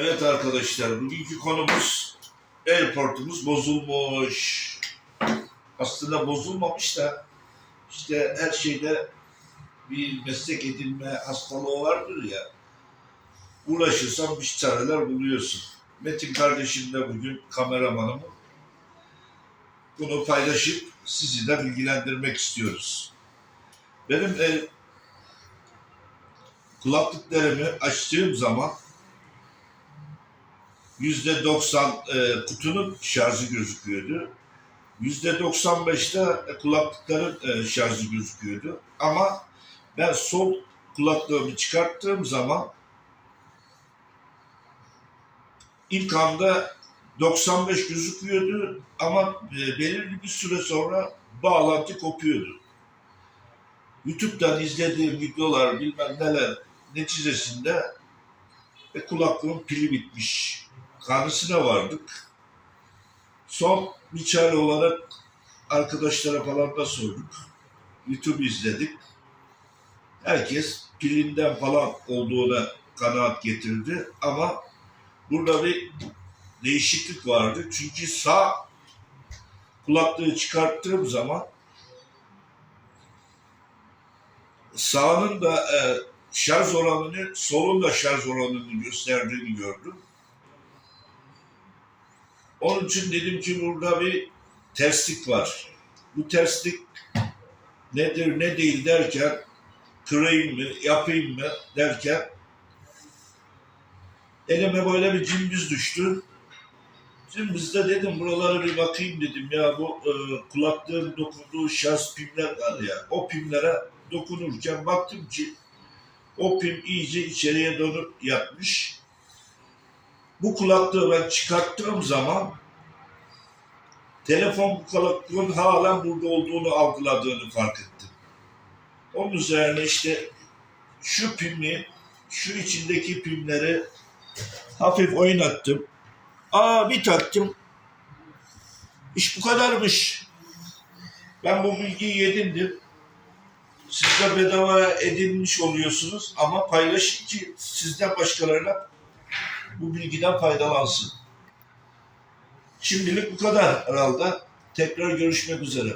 Evet arkadaşlar, bugünkü konumuz airportumuz bozulmuş. Aslında bozulmamış da işte her şeyde bir meslek edinme hastalığı vardır ya. Uğraşırsan bir çareler buluyorsun. Metin kardeşim de bugün kameramanım. Bunu paylaşıp sizi de bilgilendirmek istiyoruz. Benim e, kulaklıklarımı açtığım zaman yüzde 90 e, kutunun şarjı gözüküyordu. Yüzde 95'te e, kulaklıkların e, şarjı gözüküyordu. Ama ben sol kulaklığımı çıkarttığım zaman ilk anda 95 gözüküyordu ama e, belirli bir süre sonra bağlantı kopuyordu. YouTube'dan izlediğim videolar bilmem neler neticesinde ve kulaklığın pili bitmiş. Kanısına vardık. Son bir çare olarak arkadaşlara falan da sorduk. YouTube izledik. Herkes pilinden falan olduğuna kanaat getirdi ama burada bir değişiklik vardı. Çünkü sağ kulaklığı çıkarttığım zaman sağının da e, şarj oranını, solun da şarj oranını gösterdiğini gördüm. Onun için dedim ki burada bir terslik var. Bu terslik nedir ne değil derken kırayım mı, yapayım mı derken elime böyle bir cimbiz düştü. Cimbizde dedim buralara bir bakayım dedim ya bu e, kulaklığın dokunduğu şarj pimler var ya o pimlere dokunurken baktım ki o pim iyice içeriye dönüp yatmış. Bu kulaklığı ben çıkarttığım zaman telefon bu kulaklığın halen burada olduğunu algıladığını fark ettim. Onun üzerine işte şu pimi, şu içindeki pimleri hafif oynattım. Aa bir taktım. İş bu kadarmış. Ben bu bilgiyi edindim. Siz de bedava edinmiş oluyorsunuz ama paylaşın ki sizden başkalarına bu bilgiden faydalansın. Şimdilik bu kadar herhalde. Tekrar görüşmek üzere.